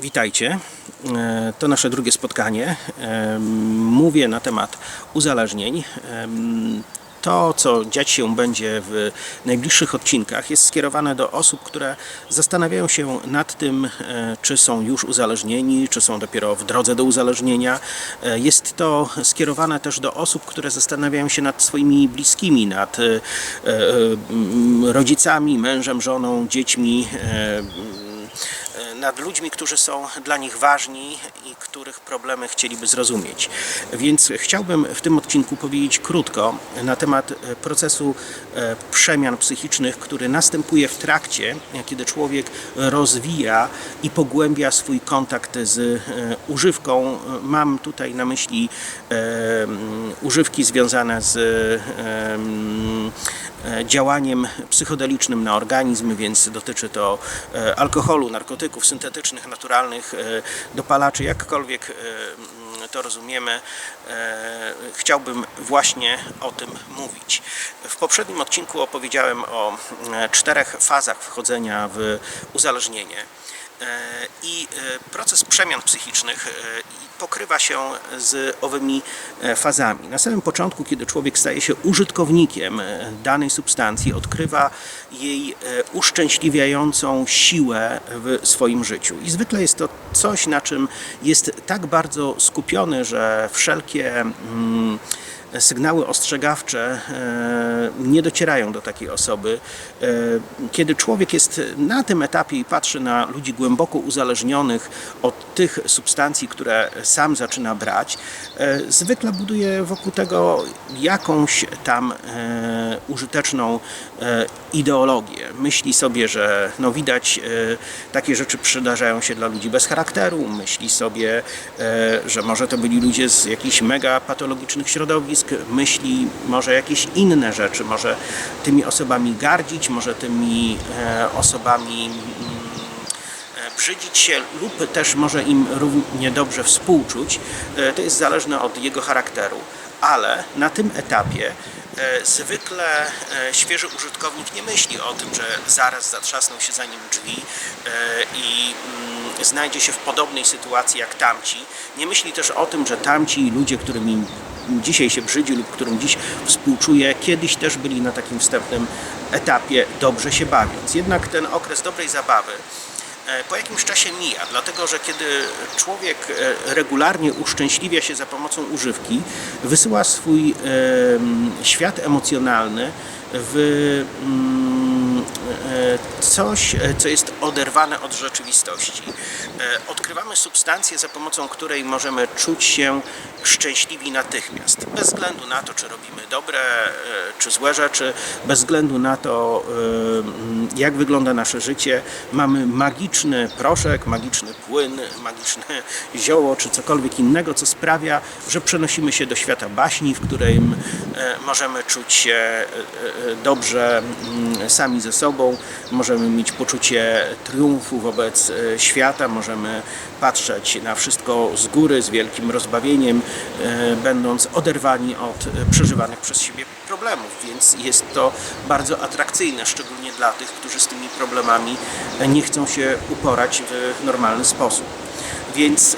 Witajcie. E, To nasze drugie spotkanie. E, Mówię na temat uzależnień. E, To, co dziać się będzie w najbliższych odcinkach, jest skierowane do osób, które zastanawiają się nad tym, czy są już uzależnieni, czy są dopiero w drodze do uzależnienia. Jest to skierowane też do osób, które zastanawiają się nad swoimi bliskimi, nad rodzicami, mężem, żoną, dziećmi. Nad ludźmi, którzy są dla nich ważni i których problemy chcieliby zrozumieć. Więc chciałbym w tym odcinku powiedzieć krótko na temat e, procesu e, przemian psychicznych, który następuje w trakcie, kiedy człowiek rozwija i pogłębia swój kontakt z e, używką. Mam tutaj na myśli używki związane z działaniem psychodelicznym na organizm, więc dotyczy to e, alkoholu, narkotyków syntetycznych, naturalnych, e, dopalaczy, jakkolwiek e, mm, to rozumiemy. E, Chciałbym właśnie o tym mówić. W poprzednim odcinku opowiedziałem o e, czterech fazach wchodzenia w uzależnienie. E, I e, proces przemian psychicznych e, pokrywa się z owymi fazami. Na samym początku, kiedy człowiek staje się użytkownikiem danej substancji, odkrywa jej uszczęśliwiającą siłę w swoim życiu. I zwykle jest to coś, na czym jest tak bardzo skupiony, że wszelkie. Mm, sygnały ostrzegawcze e, nie docierają do takiej osoby. E, Kiedy człowiek jest na tym etapie i patrzy na ludzi głęboko uzależnionych od tych substancji, które sam zaczyna brać, e, zwykle buduje wokół tego jakąś tam e, użyteczną e, ideologię. Myśli sobie, że no widać takie rzeczy przydarzają się dla ludzi bez charakteru, myśli sobie, że może to byli ludzie z jakichś mega patologicznych środowisk, myśli może jakieś inne rzeczy, może tymi osobami gardzić, może tymi osobami brzydzić się lub też może im równie dobrze współczuć. E, To jest zależne od jego charakteru, ale na tym etapie e, zwykle e, świeży użytkownik nie myśli o tym, że zaraz zatrzasną się za nim drzwi i mm, znajdzie się w podobnej sytuacji jak tamci. Nie myśli też o tym, że tamci ludzie, którymi dzisiaj się brzydzi lub którym dziś współczuje, kiedyś też byli na takim wstępnym etapie dobrze się bawiąc. Jednak ten okres dobrej zabawy po jakimś czasie mija, dlatego że kiedy człowiek e, regularnie uszczęśliwia się za pomocą używki, wysyła swój świat emocjonalny w mm, e, coś, e, co jest oderwane od rzeczywistości. E, Odkrywamy substancję, za pomocą której możemy czuć się szczęśliwi natychmiast. Bez względu na to, czy robimy dobre e, czy złe rzeczy, bez względu na to, e, jak wygląda nasze życie, mamy magiczny proszek, magiczny płyn, magiczne zioło czy cokolwiek innego, co sprawia, że przenosimy się do świata baśni, w którym e, możemy czuć się e, e, dobrze mm, sami ze sobą, możemy mieć poczucie triumfu wobec e, świata, możemy patrzeć na wszystko z góry z wielkim rozbawieniem, e, będąc oderwani od e, przeżywanych przez siebie problemów, więc jest to bardzo atrakcyjne, szczególnie dla tych, którzy z tymi problemami nie chcą się uporać w normalny sposób. Więc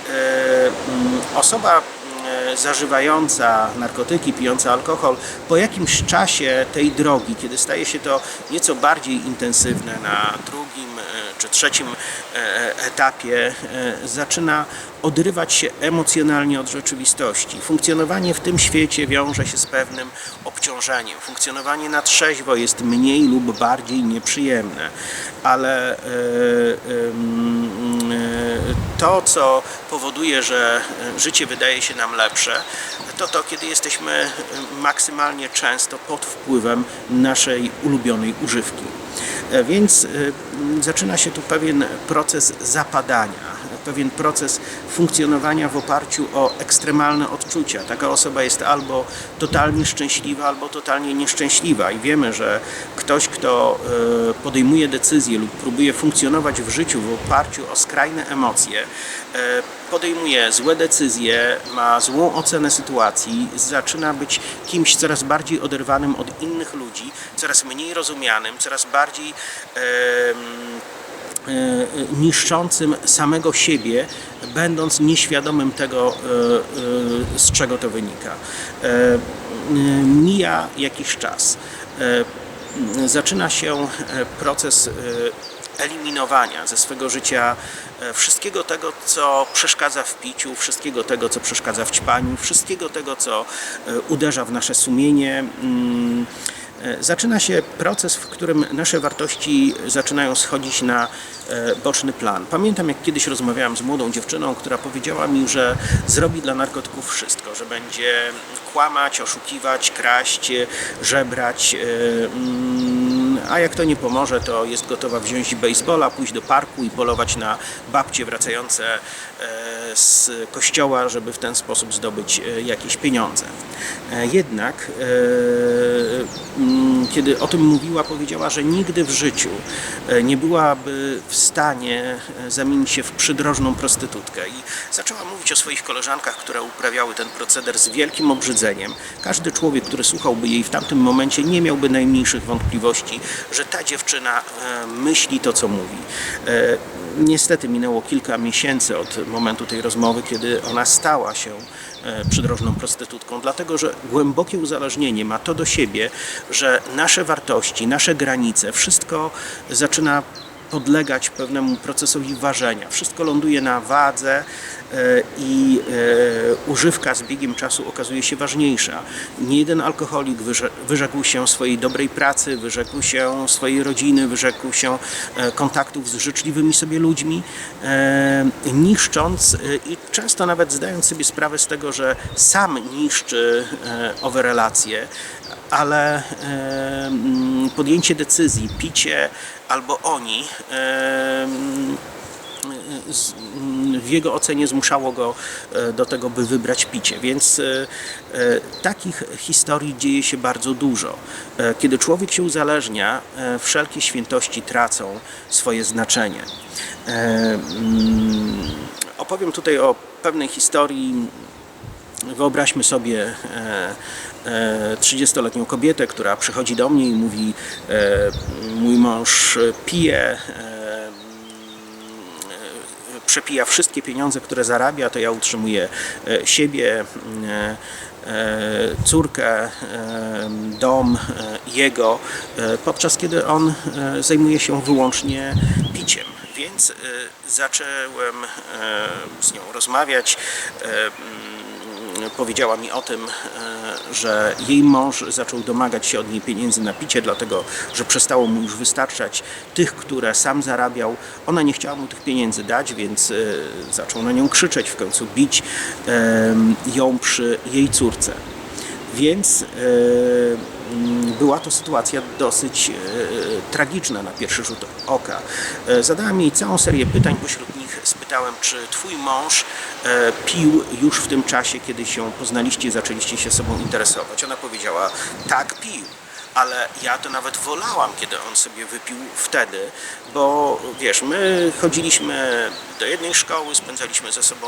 osoba zażywająca narkotyki, pijąca alkohol, po jakimś czasie tej drogi, kiedy staje się to nieco bardziej intensywne na drugim e, czy trzecim e, etapie, e, zaczyna odrywać się emocjonalnie od rzeczywistości. Funkcjonowanie w tym świecie wiąże się z pewnym obciążeniem. Funkcjonowanie na trzeźwo jest mniej lub bardziej nieprzyjemne, ale e, e, to, co powoduje, że życie wydaje się nam lepsze, to to, kiedy jesteśmy maksymalnie często pod wpływem naszej ulubionej używki. E, Więc zaczyna się tu pewien proces zapadania, pewien proces funkcjonowania w oparciu o ekstremalne odczucia. Taka osoba jest albo totalnie szczęśliwa, albo totalnie nieszczęśliwa i wiemy, że ktoś, kto e, podejmuje decyzje lub próbuje funkcjonować w życiu w oparciu o skrajne emocje, e, podejmuje złe decyzje, ma złą ocenę sytuacji, zaczyna być kimś coraz bardziej oderwanym od innych ludzi, coraz mniej rozumianym, coraz bardziej e, niszczącym samego siebie, będąc nieświadomym tego, e, e, z czego to wynika. E, Mija jakiś czas. E, Zaczyna się e, proces e, eliminowania ze swego życia e, wszystkiego tego, co przeszkadza w piciu, wszystkiego tego, co przeszkadza w ćpaniu, wszystkiego tego, co e, uderza w nasze sumienie. E, Zaczyna się proces, w którym nasze wartości zaczynają schodzić na e, boczny plan. Pamiętam, jak kiedyś rozmawiałem z młodą dziewczyną, która powiedziała mi, że zrobi dla narkotyków wszystko, że będzie kłamać, oszukiwać, kraść, e, żebrać. mm, A jak to nie pomoże, to jest gotowa wziąć baseballa, pójść do parku i polować na babcie wracające e, z kościoła, żeby w ten sposób zdobyć e, jakieś pieniądze. E, Jednak mm, kiedy o tym mówiła, powiedziała, że nigdy w życiu nie byłaby w stanie zamienić się w przydrożną prostytutkę i zaczęła mówić o swoich koleżankach, które uprawiały ten proceder z wielkim obrzydzeniem. Każdy człowiek, który słuchałby jej w tamtym momencie, nie miałby najmniejszych wątpliwości, że ta dziewczyna e, myśli to, co mówi. E, Niestety minęło kilka miesięcy od momentu tej rozmowy, kiedy ona stała się e, przydrożną prostytutką, dlatego że głębokie uzależnienie ma to do siebie, że nasze wartości, nasze granice, wszystko zaczyna podlegać pewnemu procesowi ważenia. Wszystko ląduje na wadze e, i e, używka z biegiem czasu okazuje się ważniejsza. Nie jeden alkoholik wyrze- wyrzekł się swojej dobrej pracy, wyrzekł się swojej rodziny, wyrzekł się e, kontaktów z życzliwymi sobie ludźmi, niszcząc i często nawet zdając sobie sprawę z tego, że sam niszczy owe relacje, ale e, mm, podjęcie decyzji, picie albo oni e, mm, mm, w jego ocenie zmuszało go e, do tego, by wybrać picie. Więc takich historii dzieje się bardzo dużo. Kiedy człowiek się uzależnia, wszelkie świętości tracą swoje znaczenie. Opowiem tutaj o pewnej historii Wyobraźmy sobie e, e, 30-letnią kobietę, która przychodzi do mnie i mówi: e, Mój mąż pije, e, e, przepija wszystkie pieniądze, które zarabia, to ja utrzymuję e, siebie, e, e, córkę, e, dom e, jego, e, podczas kiedy on e, zajmuje się wyłącznie piciem. Więc e, zacząłem e, z nią rozmawiać. Powiedziała mi o tym, e, że jej mąż zaczął domagać się od niej pieniędzy na picie, dlatego że przestało mu już wystarczać tych, które sam zarabiał. Ona nie chciała mu tych pieniędzy dać, więc e, zaczął na nią krzyczeć, w końcu bić ją przy jej córce. Więc e, mm, była to sytuacja dosyć tragiczna na pierwszy rzut oka. Zadałem jej całą serię pytań, pośród nich spytałem, czy twój mąż e, pił już w tym czasie, kiedy się poznaliście i zaczęliście się sobą interesować. Ona powiedziała, tak, pił. Ale ja to nawet wolałam, kiedy on sobie wypił wtedy, bo wiesz, my chodziliśmy do jednej szkoły, spędzaliśmy ze sobą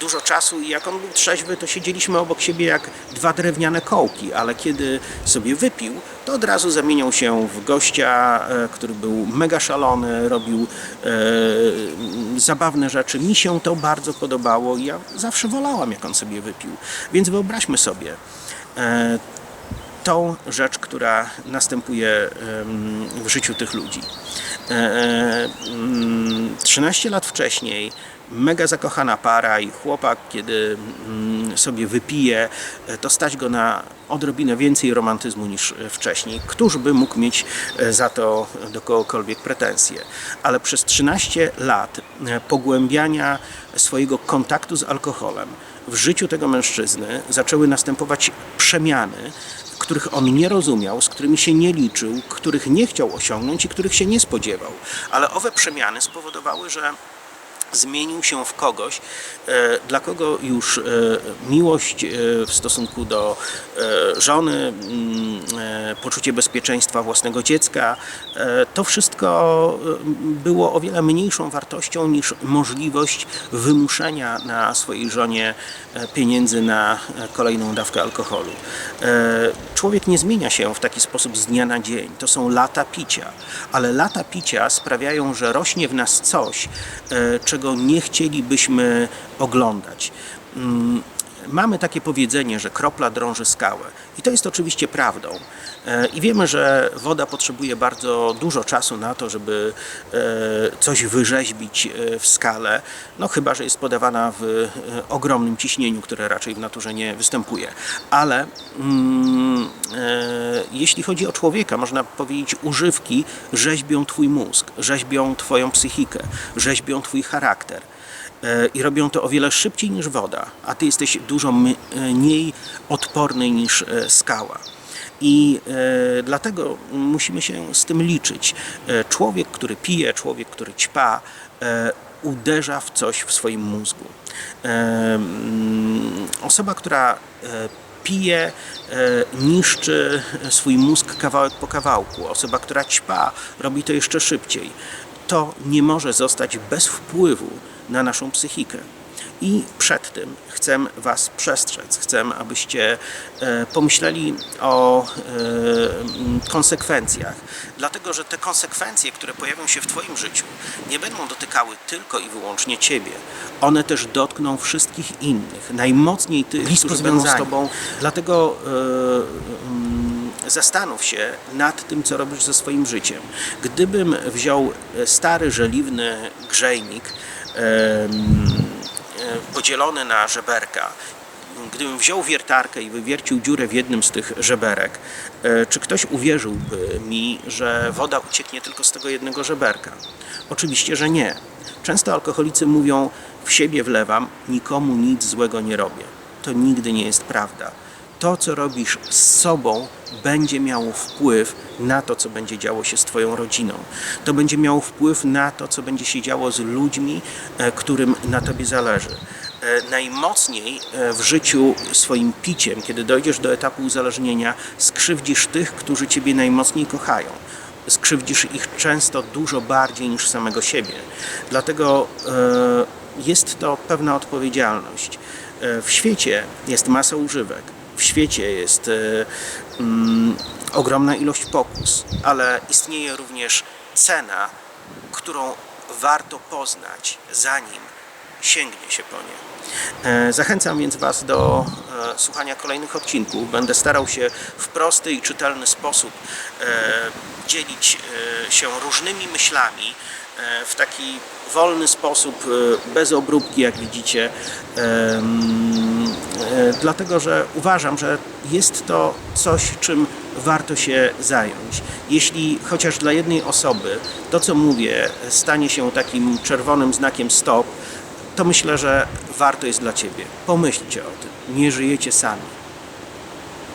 dużo czasu i jak on był trzeźwy, to siedzieliśmy obok siebie jak dwa drewniane kołki, ale kiedy sobie wypił, to od razu zamieniał się w gościa, e, który był mega szalony, robił e, zabawne rzeczy. Mi się to bardzo podobało i ja zawsze wolałam, jak on sobie wypił. Więc wyobraźmy sobie, e, tą rzecz, która następuje w życiu tych ludzi. E, mm, 13 lat wcześniej mega zakochana para i chłopak, kiedy mm, sobie wypije, e, to stać go na odrobinę więcej romantyzmu niż e, wcześniej. Któż by mógł mieć e, za to do kogokolwiek pretensje? Ale przez 13 lat e, pogłębiania swojego kontaktu z alkoholem w życiu tego mężczyzny zaczęły następować przemiany, których on nie rozumiał, z którymi się nie liczył, których nie chciał osiągnąć i których się nie spodziewał. Ale owe przemiany spowodowały, że zmienił się w kogoś, e, dla kogo już e, miłość e, w stosunku do żony, mm, poczucie bezpieczeństwa własnego dziecka, to wszystko było o wiele mniejszą wartością niż możliwość wymuszenia na swojej żonie pieniędzy na kolejną dawkę alkoholu. Człowiek nie zmienia się w taki sposób z dnia na dzień. To są lata picia, ale lata picia sprawiają, że rośnie w nas coś, e, czego nie chcielibyśmy oglądać. Mamy takie powiedzenie, że kropla drąży skałę. I to jest oczywiście prawdą. E, I wiemy, że woda potrzebuje bardzo dużo czasu na to, żeby e, coś wyrzeźbić e, w skale, no chyba, że jest podawana w ogromnym ciśnieniu, które raczej w naturze nie występuje. Ale mm, jeśli chodzi o człowieka, można powiedzieć, używki rzeźbią Twój mózg, rzeźbią Twoją psychikę, rzeźbią Twój charakter i robią to o wiele szybciej niż woda, a ty jesteś dużo e, mniej odporny niż e, skała. I e, dlatego musimy się z tym liczyć. Człowiek, który pije, człowiek, który ćpa, uderza w coś w swoim mózgu. Mm, osoba, która pije, niszczy swój mózg kawałek po kawałku. Osoba, która ćpa, robi to jeszcze szybciej. To nie może zostać bez wpływu na naszą psychikę. I przed tym chcę Was przestrzec, chcę, abyście e, pomyśleli o e, konsekwencjach, dlatego że te konsekwencje, które pojawią się w Twoim życiu, nie będą dotykały tylko i wyłącznie Ciebie. One też dotkną wszystkich innych, najmocniej tych, Blisko którzy będą z. Tobą. Dlatego e, zastanów się nad tym, co robisz ze swoim życiem. Gdybym wziął stary, żeliwny grzejnik, podzielony na żeberka, gdybym wziął wiertarkę i wywiercił dziurę w jednym z tych żeberek, e, czy ktoś uwierzyłby mi, że woda ucieknie tylko z tego jednego żeberka? Oczywiście, że nie. Często alkoholicy mówią, w siebie wlewam, nikomu nic złego nie robię. To nigdy nie jest prawda. To, co robisz z sobą, będzie miało wpływ na to, co będzie działo się z Twoją rodziną. To będzie miało wpływ na to, co będzie się działo z ludźmi, e, którym na Tobie zależy. E, Najmocniej e, w życiu swoim piciem, kiedy dojdziesz do etapu uzależnienia, skrzywdzisz tych, którzy Ciebie najmocniej kochają skrzywdzisz ich często dużo bardziej niż samego siebie. Dlatego jest to pewna odpowiedzialność. W świecie jest masa używek, świecie jest e, mm, ogromna ilość pokus, ale istnieje również cena, którą warto poznać, zanim sięgnie się po nie. E, Zachęcam więc Was do e, słuchania kolejnych odcinków. Będę starał się w prosty i czytelny sposób dzielić się różnymi myślami w taki wolny sposób, bez obróbki, jak widzicie. E, Dlatego, że uważam, że jest to coś, czym warto się zająć. Jeśli chociaż dla jednej osoby to, co mówię, stanie się takim czerwonym znakiem stop, to myślę, że warto jest dla Ciebie. Pomyślcie o tym. Nie żyjecie sami.